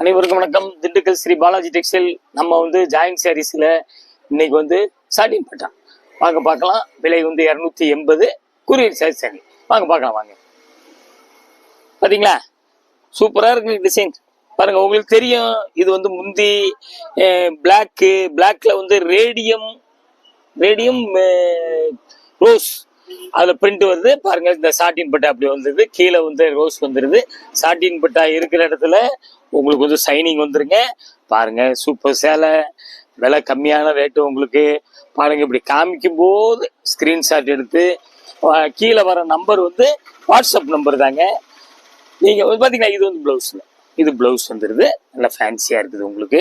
அனைவருக்கும் வணக்கம். திண்டுக்கல் ஸ்ரீ பாலாஜி டெக்ஸ்டைல் நம்ம வந்து ஜாயின் சாரீஸில் இன்னைக்கு வந்து சாட்டின் பட்டா வாங்க பார்க்கலாம். விலை வந்து இரநூத்தி எண்பது. Courier sorry sorry. வாங்க பார்க்கலாம் வாங்க. பார்த்தீங்களா சூப்பராக இருக்கு டிசைன் பாருங்க உங்களுக்கு தெரியும். இது வந்து முந்தி பிளாக்கு பிளாக்ல வந்து ரேடியம் ரேடியம் ரோஸ் அதில் பிரிண்ட் வருது. பாருங்க இந்த சாட்டின் பட்டா அப்படி வந்துருது. கீழே வந்து ரோஸ் வந்துருது. சாட்டின் பட்டா இருக்கிற இடத்துல உங்களுக்கு வந்து சைனிங் வந்துருங்க. பாருங்க சூப்பர் சேலை. விலை கம்மியான ரேட்டு உங்களுக்கு. பாருங்க இப்படி காமிக்கும் போது ஸ்கிரீன்ஷாட் எடுத்து கீழே வர நம்பர் வந்து வாட்ஸ்அப் நம்பர் தாங்க. நீங்க வந்து பார்த்தீங்கன்னா இது வந்து பிளவுஸ்ல இது பிளவுஸ் வந்துருது. நல்லா ஃபேன்சியா இருக்குது உங்களுக்கு.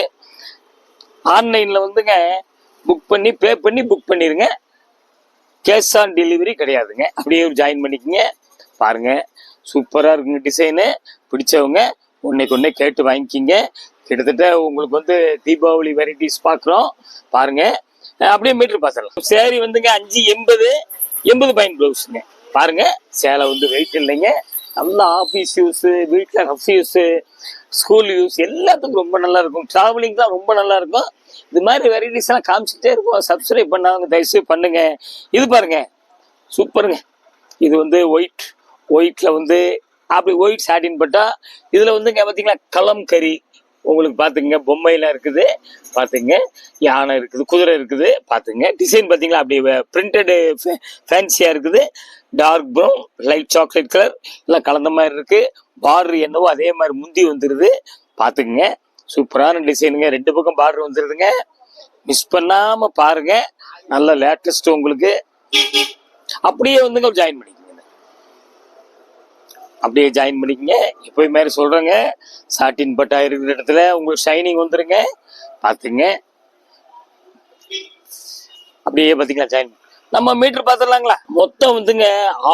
ஆன்லைன்ல வந்துங்க புக் பண்ணி பே பண்ணி புக் பண்ணிருங்க. கேஷ் ஆன் டெலிவரி கிடையாதுங்க. அப்படியே ஜாயின் பண்ணிக்கங்க. பாருங்கள் சூப்பராக இருக்குங்க டிசைனு. பிடிச்சவங்க ஒன்றைக்கு ஒன்றே கேட்டு வாங்கிக்கிங்க. கிட்டத்தட்ட உங்களுக்கு வந்து தீபாவளி வெரைட்டிஸ் பார்க்குறோம் பாருங்கள் அப்படியே மீட்ரு பார்த்துடலாம் சேரீ வந்துங்க அஞ்சு எண்பது எண்பது பாயிண்ட் ப்ளவுஸுங்க பாருங்கள் சேலை வந்து வெயிட் இல்லைங்க. நல்ல ஆஃபீஸ் யூஸு வீட்டில் ஹஃப் யூஸு ஸ்கூல் யூஸ் எல்லாத்துக்கும் ரொம்ப நல்லா இருக்கும் ட்ராவலிங்லாம் ரொம்ப நல்லா இருக்கும் இது மாதிரி வெரைட்டிஸ் எல்லாம் காமிச்சிட்டே இருக்கும் சப்ஸ்கிரைப் பண்ணாங்க தயவுசெய்து பண்ணுங்க. இது பாருங்க. சூப்பருங்க. இது வந்து ஒயிட் ஒயிட்ல வந்து அப்படி ஒயிட் சாட்டின் பட்டா இதுல வந்துங்க பார்த்தீங்கன்னா களம் கறி உங்களுக்கு பார்த்துங்க பொம்மையெல்லாம் இருக்குது பார்த்துங்க யானை இருக்குது குதிரை இருக்குது பார்த்துங்க டிசைன் பார்த்தீங்களா அப்படி பிரிண்டடு ஃபேன்சியாக இருக்குது. Dark brown light chocolate colour எல்லாம் கலந்த மாதிரி இருக்குது பார்டர் என்னவோ அதே மாதிரி முந்தி வந்துடுது பார்த்துக்குங்க சூப்பரான டிசைனுங்க ரெண்டு பக்கம் பார்டர் வந்துருதுங்க. மிஸ் பண்ணாமல் பாருங்க. நல்ல லேட்டஸ்ட் உங்களுக்கு. அப்படியே வந்துங்க ஜாயின் பண்ணி அப்படியே ஜாயின் பண்ணிக்கங்க. எப்போயும் மாதிரி சொல்றேங்க. சாட்டின் பட்டா இருக்கிற இடத்துல உங்களுக்கு ஷைனிங் வந்துருங்க. பார்த்துங்க. அப்படியே பாத்தீங்களா ஜாயின் நம்ம மீட்டர் பார்த்துடலாங்களா? மொத்தம் வந்துங்க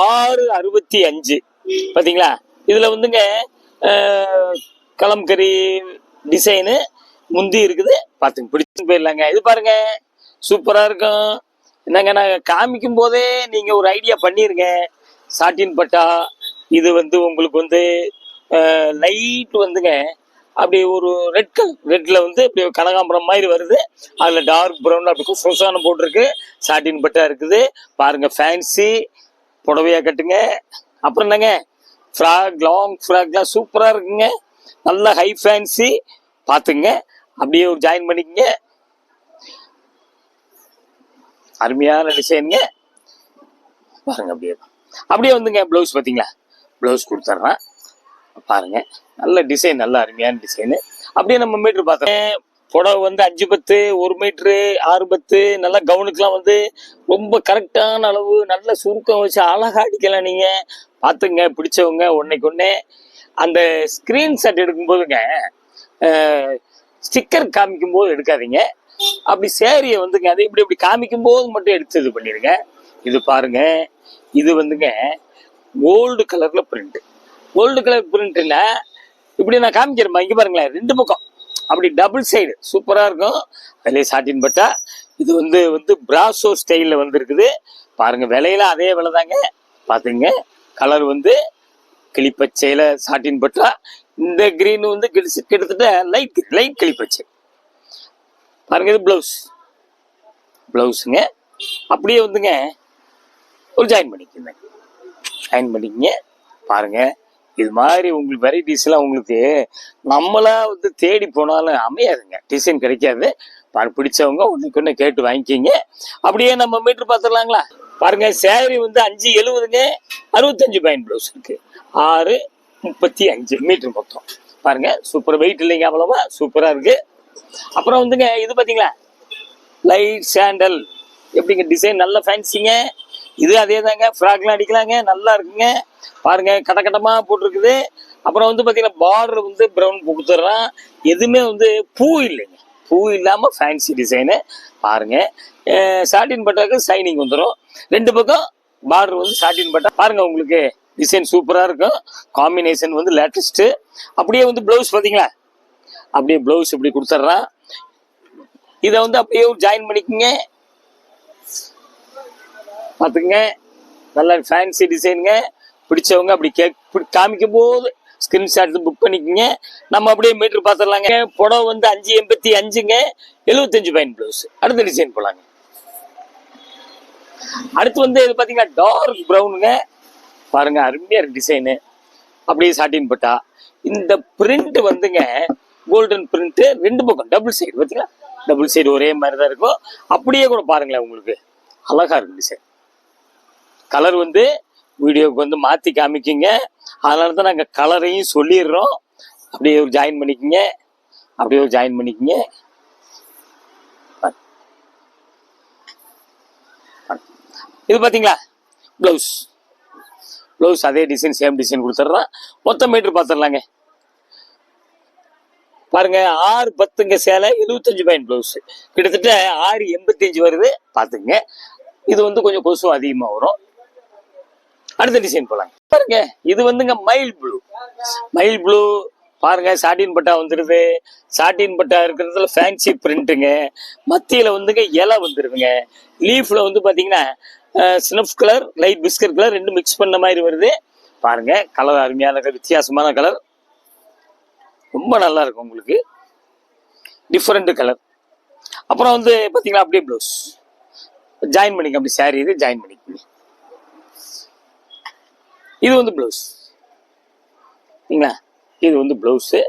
ஆறு அறுபத்தி அஞ்சு. பாத்தீங்களா இதுல வந்துங்க கலம்கறி கலம்கரி டிசைனு முந்தி இருக்குது. பார்த்துங்க பிடிச்சு போயிடலாங்க. இது பாருங்க சூப்பரா இருக்கும். என்னங்க நாங்கள் காமிக்கும் போதே நீங்க ஒரு ஐடியா பண்ணிருங்க. சாட்டின் பட்டா இது வந்து உங்களுக்கு வந்து லைட் வந்துங்க அப்படி ஒரு ரெட் கலர் ரெட்டில் வந்து இப்படி கனகாம்பரம் மாதிரி வருது. அதில் டார்க் ப்ரௌன் அப்படி சொசான போட்டிருக்கு. சாட்டின் பட்டா இருக்குது. பாருங்கள் ஃபேன்சி புடவையாக கட்டுங்க. அப்புறம் என்னங்க? ஃப்ராக் லாங் ஃப்ராக்லாம் சூப்பராக இருக்குங்க. நல்ல ஹை ஃபேன்சி பார்த்துங்க. அப்படியே ஒரு ஜாயின் பண்ணிக்கங்க. அருமையான டிசைனுங்க பாருங்க அப்படியே. அப்படியே வந்துங்க ப்ளவுஸ் பார்த்தீங்களா? ப்ளவுஸ் கொடுத்துட்றேன் பாருங்க நல்ல டிசைன் நல்ல அருமையான டிசைனு அப்படியே நம்ம மீட்ரு பார்த்தோம் புடவை வந்து அஞ்சு பத்து ஒரு மீட்ரு ஆறு பத்து நல்லா கவுனுக்கெலாம் வந்து ரொம்ப கரெக்டான அளவு நல்ல சுருக்கம் வச்சு அழகா அடிக்கலாம் நீங்கள் பார்த்துங்க பிடிச்சவங்க ஒன்றைக்கு ஒன்று அந்த ஸ்கிரீன்ஷாட் எடுக்கும்போதுங்க ஸ்டிக்கர் காமிக்கும்போது எடுக்காதீங்க. அப்படி சேரியை வந்துங்க அதை இப்படி இப்படி காமிக்கும்போது மட்டும் எடுத்து இது பண்ணிடுங்க. இது பாருங்க இது வந்துங்க கோல்டு கலர்ல பிரிண்ட் கோல்டு கலர் பிரிண்ட்ல இப்படி நான் காமிக்கிறேன் இங்க பாருங்களேன் ரெண்டு பக்கம். அப்படி டபுள் சைடு சூப்பரா இருக்கும். அதுலேயே சாட்டின் பட்டா. இது வந்து வந்து பிராசோ ஸ்டைலில் வந்திருக்குது. பாருங்க விலையில அதே விலை தாங்க பாத்துங்க கலர் வந்து கிளிப்பச்சையில சாட்டின் பட்டா. இந்த கிரீன் வந்து கிட்டத்தட்ட லைட் லைட் கிளிப்பச்சை பாருங்க இது பிளவுஸ் பிளவுஸுங்க அப்படியே வந்துங்க ஒரு ஜாயின் பண்ணிக்கிறேன் ஷைன் பண்ணிக்கங்க பாருங்க இது மாதிரி உங்களுக்கு வெரைட்டிஸ்லாம் உங்களுக்கு நம்மளா வந்து தேடி போனாலும் அமையாதுங்க. டிசைன் கிடைக்காது. பாரு- பிடிச்சவங்க ஒன்றுக்கு ஒன்று கேட்டு வாங்கிக்கிங்க. அப்படியே நம்ம மீட்ரு பார்த்துடலாங்களா பாருங்க சேரீ வந்து அஞ்சு எழுபதுங்க அறுபத்தஞ்சு பாயிண்ட் ப்ளவுஸ் இருக்கு. ஆறு முப்பத்தி அஞ்சு மீட்ரு மொத்தம். பாருங்க சூப்பர் வெயிட் இல்லைங்க அவ்வளோவா சூப்பராக இருக்கு. அப்புறம் வந்துங்க இது பார்த்தீங்களா லைட் சாண்டல் எப்படிங்க டிசைன் நல்ல ஃபேன்சிங்க இது அதே தாங்க ஃப்ராக்லாம் அடிக்கலாங்க. நல்லா இருக்குங்க. பாருங்க கட்டக்கட்டமா போட்டிருக்குது. அப்புறம் வந்து பார்த்தீங்கன்னா பார்டர் வந்து ப்ரௌன் கொடுத்துட்றான் எதுவுமே வந்து பூ இல்லைங்க. பூ இல்லாமல் ஃபேன்சி டிசைனு பாருங்க. சாட்டின் பட்டாக்கு சைனிங் வந்துடும் ரெண்டு பக்கம் பார்டர் வந்து சாட்டின் பட்டா. பாருங்க உங்களுக்கு டிசைன் சூப்பராக இருக்கும். காம்பினேஷன் வந்து லேட்டஸ்ட்டு அப்படியே வந்து ப்ளவுஸ் பார்த்தீங்களா அப்படியே ப்ளவுஸ் இப்படி கொடுத்துட்றான் இதை வந்து அப்படியே ஜாயின் பண்ணிக்கோங்க. பார்த்துக்குங்க நல்ல ஃபேன்சி டிசைனுங்க பிடிச்சவங்க அப்படி கேக் காமிக்கும் போது ஸ்கிரீன்ஷாட் புக் பண்ணிக்கோங்க. நம்ம அப்படியே மீட்டர் பார்த்துடலாங்க புடவை வந்து அஞ்சு எண்பத்தி அஞ்சுங்க. எழுபத்தஞ்சு பைன் ப்ளவுஸ் அடுத்த டிசைன் போகலாங்க அடுத்து வந்து இது பார்த்தீங்கன்னா டார்க் ப்ரௌனுங்க பாருங்க அருமையாக டிசைனு அப்படியே சாட்டின் போட்டா. இந்த பிரிண்ட் வந்துங்க கோல்டன் பிரிண்ட்டு ரெண்டு பக்கம் டபுள் சைடு பார்த்தீங்களா டபுள் சைடு ஒரே மாதிரி தான் இருக்கும். அப்படியே கூட பாருங்களேன் உங்களுக்கு. அழகா இருக்கு டிசைன் கலர் வந்து வீடியோவுக்கு வந்து மாற்றி காமிக்கிங்க. அதனால தான் நாங்கள் கலரையும் சொல்லிடுறோம். அப்படியே ஒரு ஜாயின் பண்ணிக்கிங்க. அப்படியே ஒரு ஜாயின் பண்ணிக்கிங்க. இது பார்த்தீங்களா ப்ளவுஸ் ப்ளவுஸ் அதே டிசைன் சேம் டிசைன் கொடுத்துட்றோம். மொத்தம் மீட்ரு பார்த்துடலாங்க பாருங்க ஆறு பத்துங்க சேலை எழுபத்தஞ்சு பாயிண்ட் ப்ளவுஸ் கிட்டத்தட்ட ஆறு எண்பத்தஞ்சு வருது. பார்த்துங்க இது வந்து கொஞ்சம் கொசு அதிகமாக வரும். அடுத்த டிசைன் போலாங்க பாருங்க இது வந்துங்க மயில் ப்ளூ மயில் ப்ளூ பாருங்க சாட்டின் பட்டா வந்துருது. சாட்டின் பட்டா இருக்கிறதுல ஃபேன்சி பிரிண்ட்டுங்க மத்தியில் வந்துங்க இலை வந்துருதுங்க. லீஃபில் வந்து பார்த்தீங்கன்னா snuff colour light biscuit colour ரெண்டும் மிக்ஸ் பண்ண மாதிரி வருது. பாருங்க கலர் அருமையான வித்தியாசமான கலர் ரொம்ப நல்லா இருக்கும் உங்களுக்கு. டிஃப்ரெண்ட் கலர் அப்புறம் வந்து பார்த்தீங்கன்னா அப்படியே ப்ளவுஸ் ஜாயின் பண்ணிக்க அப்படி சாரி இது ஜாயின் பண்ணிக்கோங்க. இது வந்து ப்ளவுஸ் சரிங்களா? இது வந்து ப்ளவுஸு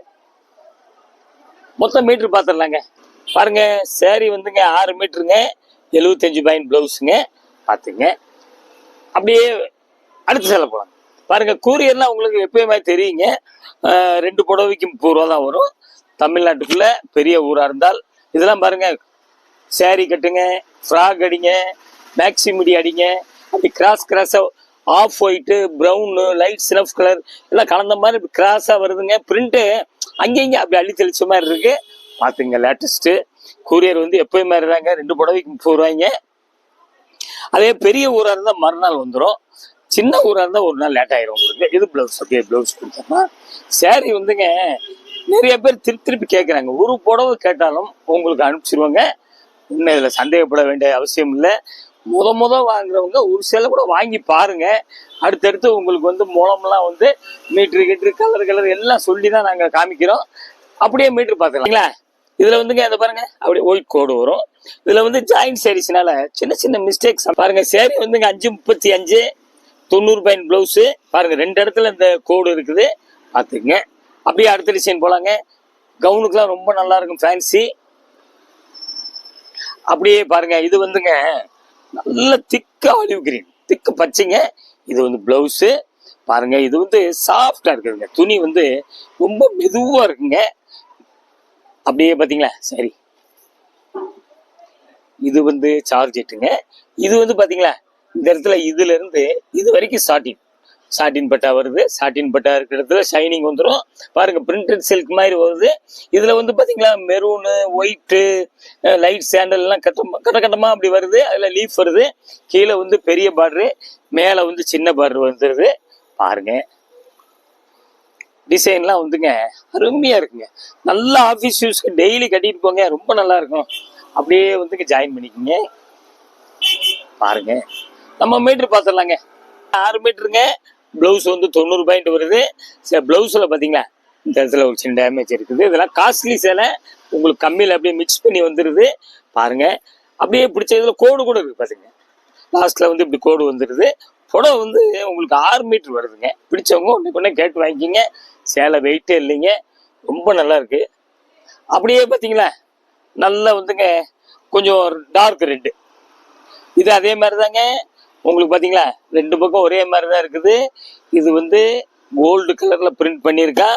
மொத்தம் மீட்ரு பார்த்துடலாங்க பாருங்க சேரீ வந்துங்க ஆறு மீட்டருங்க எழுபத்தஞ்சு பாயிண்ட் ப்ளவுஸுங்க பார்த்துங்க அப்படியே அடுத்த சேலை போகலாம் பாருங்க கூரியர்லாம் உங்களுக்கு எப்பயுமே தெரியுங்க. ரெண்டு புடவைக்கு முப்பது ரூபா தான் வரும். தமிழ்நாட்டுக்குள்ள பெரிய ஊராக இருந்தால் இதெல்லாம் பாருங்க. சேரீ கட்டுங்க ஃப்ராக் அடிங்க மேக்ஸி முடி அடிங்க. அப்படி கிராஸ் கிராஸாக off white brown light snuff colour எல்லாம் கலந்த மாதிரி கிராஸாக வருதுங்க. பிரிண்ட்டு இங்கே அப்படி அள்ளி தெளிச்ச மாதிரி இருக்கு. பார்த்துங்க லேட்டஸ்ட்டு கூரியர் வந்து எப்போயும் மாதிரி தாங்க ரெண்டு புடவைக்கு முப்பது ரூபாய்ங்க. அதே பெரிய ஊராக இருந்தால் மறுநாள் வந்துடும் சின்ன ஊராக இருந்தால் ஒரு நாள் லேட் ஆயிரும் உங்களுக்கு. இது ப்ளவுஸ் அப்படியே ப்ளவுஸ் கொடுத்தோம்னா saree வந்துங்க நிறைய பேர் திருப்பி திருப்பி கேட்குறாங்க ஒரு புடவை கேட்டாலும் உங்களுக்கு அனுப்பிச்சிருவாங்க. இன்னும் இதில் சந்தேகப்பட வேண்டிய அவசியம் இல்லை. முத முத வாங்குறவங்க ஒரு சில கூட வாங்கி பாருங்க. அடுத்தடுத்து உங்களுக்கு வந்து மூலம்லாம் வந்து மீட்ரு கீட்ரு கலர் கலர் எல்லாம் சொல்லி தான் நாங்கள் காமிக்கிறோம். அப்படியே மீட்ரு பார்த்துக்கலாங்களா இதில் வந்துங்க அதை பாருங்க. அப்படியே ஒயிட் கோடு வரும். இதில் வந்து ஜாயிண்ட் சாரீஸ்னால சின்ன சின்ன மிஸ்டேக்ஸ் பாருங்க சேரீ வந்துங்க அஞ்சு முப்பத்தி அஞ்சு தொண்ணூறு பைன் ப்ளவுஸு பாருங்க ரெண்டு இடத்துல இந்த கோடு இருக்குது. பார்த்துக்குங்க. அப்படியே அடுத்த டிசைன் போலாங்க. கவுனுக்குலாம் ரொம்ப நல்லா இருக்கும் ஃபேன்சி அப்படியே பாருங்க இது வந்துங்க. நல்ல திக்க ஆலிவ் கிரீன் திக்கு பச்சைங்க. இது வந்து ப்ளவுஸு பாருங்க இது வந்து சாஃப்டாக இருக்குதுங்க. துணி வந்து ரொம்ப மெதுவாக இருக்குங்க. அப்படியே பார்த்தீங்களா சரி. இது வந்து சார்ஜெட்டுங்க இது வந்து பார்த்தீங்களா இந்த இடத்துல இதுல இருந்து இது வரைக்கும் ஸ்டார்டிங் சாட்டின் பட்டா வருது. சாட்டின் பட்டா இருக்கிற இடத்துல ஷைனிங் வந்துடும் பாருங்க பிரிண்டட் சில்க் மாதிரி வருது. இதுல வந்து பாத்தீங்களா மெரூனு ஒயிட்டு லைட் சேண்டல்லாம் எல்லாம் கட்ட கட்ட கட்டமா அப்படி வருது. அதுல லீஃப் வருது. கீழே வந்து பெரிய பார்டரு மேல வந்து சின்ன பார்டர் வந்துருது. பாருங்க. டிசைன்லாம் வந்துங்க அருமையா இருக்குங்க. நல்ல ஆஃபீஸ் யூஸ்க்கு டெய்லி கட்டிட்டு போங்க ரொம்ப நல்லா இருக்கும். அப்படியே வந்துங்க ஜாயின் பண்ணிக்கோங்க. பாருங்க. நம்ம மீட்டர் பார்த்துடலாங்க ஆறு மீட்டருங்க ப்ளவுஸ் வந்து தொண்ணூறு பாயிண்ட் வருது. சில ப்ளவுஸில் பார்த்தீங்களா இந்த இடத்துல ஒரு சின்ன டேமேஜ் இருக்குது. இதெல்லாம் காஸ்ட்லி சேலை உங்களுக்கு கம்மியில் அப்படியே மிக்ஸ் பண்ணி வந்துடுது பாருங்க. அப்படியே பிடிச்ச இதில் கோடு கூட இருக்குது பார்த்துங்க லாஸ்ட்டில் வந்து இப்படி கோடு வந்துடுது புடவை வந்து உங்களுக்கு ஆறு மீட்ரு வருதுங்க. பிடிச்சவங்க ஒன்று கொண்டே கேட்டு வாங்கிக்கிங்க. சேலை வெயிட்டே இல்லைங்க. ரொம்ப நல்லா இருக்குது அப்படியே பார்த்தீங்களா நல்லா வந்துங்க. கொஞ்சம் டார்க் ரெட்டு இது அதே மாதிரி தாங்க உங்களுக்கு பார்த்தீங்களா ரெண்டு பக்கம் ஒரே மாதிரி தான் இருக்குது. இது வந்து கோல்டு கலரில் பிரிண்ட் பண்ணியிருக்கா.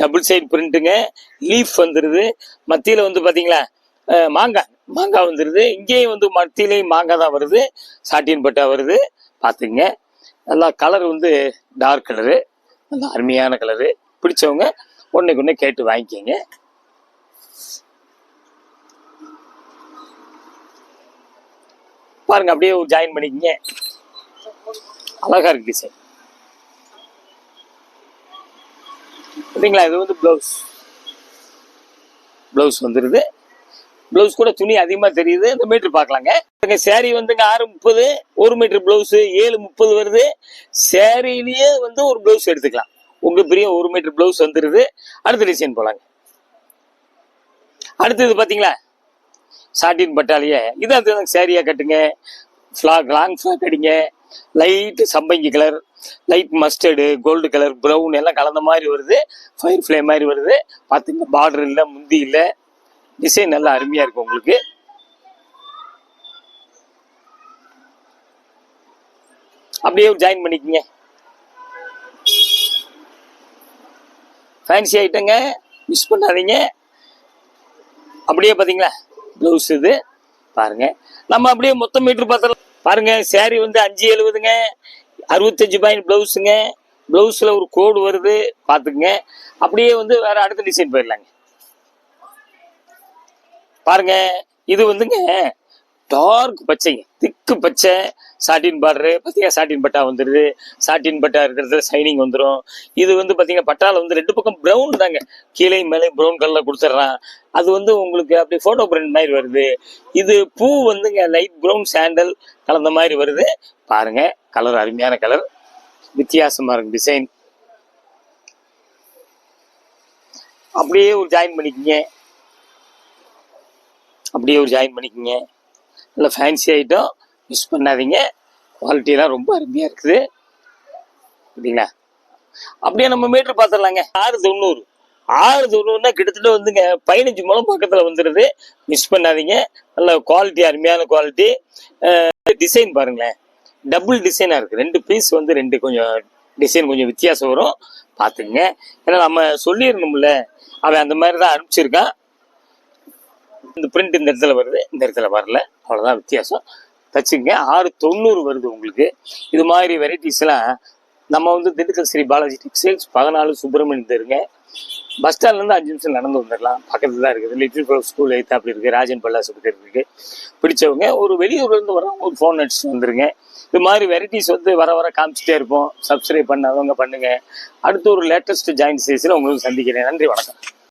டபுள் சைடு பிரிண்ட்டுங்க லீஃப் வந்துடுது மத்தியில் வந்து பார்த்தீங்களா மாங்காய். மாங்காய் வந்துடுது இங்கேயும் வந்து மத்தியிலையும் மாங்காய் தான் வருது. சாட்டின் பட்டா வருது. பார்த்துங்க நல்லா கலர் வந்து டார்க் கலரு நல்லா அருமையான கலரு பிடிச்சவங்க ஒன்றுக்கு ஒன்று கேட்டு வாங்கிக்கோங்க. பாருங்க அப்படியே ஜாயின் பண்ணிக்கங்க. அழகா இருக்கு டிசைன் சரிங்களா இது வந்து ப்ளவுஸ் ப்ளவுஸ் வந்துடுது ப்ளவுஸ் கூட துணி அதிகமாக தெரியுது. இந்த மீட்ரு பார்க்கலாங்க. சேரீ வந்துங்க ஆறு முப்பது ஒரு மீட்ரு ப்ளவுஸு ஏழு முப்பது வருது. சேரீலேயே வந்து ஒரு ப்ளவுஸ் எடுத்துக்கலாம். உங்கள் பெரிய ஒரு மீட்ரு பிளவுஸ் வந்துருது. அடுத்த டிசைன் போலாங்க. அடுத்தது பாத்தீங்களா? சாட்டின் பட்டாலியே இதை அது சேரியா கட்டுங்க. ஃப்ளாக் லாங் ஃப்ளாக் அடிங்க லைட்டு சம்பங்கி colour light mustard gold colour brown எல்லாம் கலந்த மாதிரி வருது. ஃபயர் ஃப்ளே மாதிரி வருது. பார்த்துங்க பார்டர் இல்லை முந்தி இல்லை. டிசைன் நல்லா அருமையாக இருக்கும் உங்களுக்கு. அப்படியே ஜாயின் பண்ணிக்கங்க. ஃபேன்சி ஐட்டங்க மிஸ் பண்ணாதீங்க. அப்படியே பார்த்தீங்களா ப்ளவுஸ் இது. பாருங்க. நம்ம அப்படியே மொத்தம் மீட்டர் பார்த்தலாம் பாருங்க saree வந்து அஞ்சு எழுபதுங்க அறுபத்தஞ்சு பாயிண்ட் ப்ளவுஸுங்க ப்ளவுஸில் ஒரு கோடு வருது. பார்த்துக்குங்க. அப்படியே வந்து வேற அடுத்த டிசைன் போயிடலாங்க. பாருங்க இது வந்துங்க டார்க் பச்சைங்க திக்கு பச்சை சாட்டின் பார்டரு பார்த்தீங்கன்னா சாட்டின் பட்டா வந்துடுது சாட்டின் பட்டா இருக்கிறதுல சைனிங் வந்துடும் இது வந்து பார்த்தீங்கன்னா பட்டால வந்து ரெண்டு பக்கம் ப்ரௌன் தாங்க. கீழே மேலே ப்ரௌன் கலரில் கொடுத்துட்றான் அது வந்து உங்களுக்கு அப்படி ஃபோட்டோ பிரிண்ட் மாதிரி வருது. இது பூ வந்துங்க லைட் ப்ரௌன் சாண்டல் கலந்த மாதிரி வருது. பாருங்க கலர் அருமையான கலர் வித்தியாசமாக இருக்கும் டிசைன் அப்படியே ஒரு ஜாயின் பண்ணிக்கிங்க. அப்படியே ஒரு ஜாயின் பண்ணிக்கிங்க. நல்ல ஃபேன்சி ஐட்டம் மிஸ் பண்ணாதீங்க. குவாலிட்டியெல்லாம் ரொம்ப அருமையாக இருக்குது. சரிங்களா? அப்படியே நம்ம மீட்டர் பார்த்துடலாங்க. ஆறு தொண்ணூறு. ஆறு தொண்ணூறுனா கிட்டத்தட்ட வந்துங்க பதினஞ்சு மூலம் பக்கத்தில் வந்துடுது மிஸ் பண்ணாதீங்க. நல்ல குவாலிட்டி அருமையான குவாலிட்டி டிசைன் பாருங்களேன். டபுள் டிசைனாக இருக்குது ரெண்டு பீஸ் வந்து ரெண்டு கொஞ்சம் டிசைன் கொஞ்சம் வித்தியாசம் வரும். பார்த்துங்க ஏன்னா நம்ம சொல்லிடணும்ல. அவன் அந்த மாதிரி தான் அனுப்பிச்சிருக்கான். இந்த பிரிண்ட் இந்த இடத்துல வருது இந்த இடத்துல வரல. அவ்வளோதான் வித்தியாசம். தச்சுங்க ஆறு தொண்ணூறு வருது உங்களுக்கு. இது மாதிரி வெரைட்டிஸ்லாம் நம்ம வந்து திண்டுக்கல் ஸ்ரீ பாலாஜி டெக்ஸ்டைல்ஸ் பதினாலு சுப்பிரமணியம் தெருங்க. பஸ் ஸ்டாண்ட்லேருந்து அஞ்சு நிமிஷம் நடந்து வந்துடலாம். பக்கத்தில் தான் இருக்குது. லிட்டில் ஸ்கூல் ஸ்கூல் அப்படி இருக்குது ராஜன் பல்லாசுபத்தி இருக்குது பிடிச்சவங்க ஒரு வெளியூர்லேருந்து வரோம் ஒரு ஃபோன் அடிச்சு வந்துருங்க. இது மாதிரி வெரைட்டிஸ் வந்து வர வர காமிச்சிட்டே இருப்போம். சப்ஸ்கிரைப் பண்ணாதவங்க பண்ணுங்கள் அடுத்து ஒரு லேட்டஸ்ட் ஜாயின் சேஸில் உங்களுக்கு சந்திக்கிறேன். நன்றி வணக்கம்.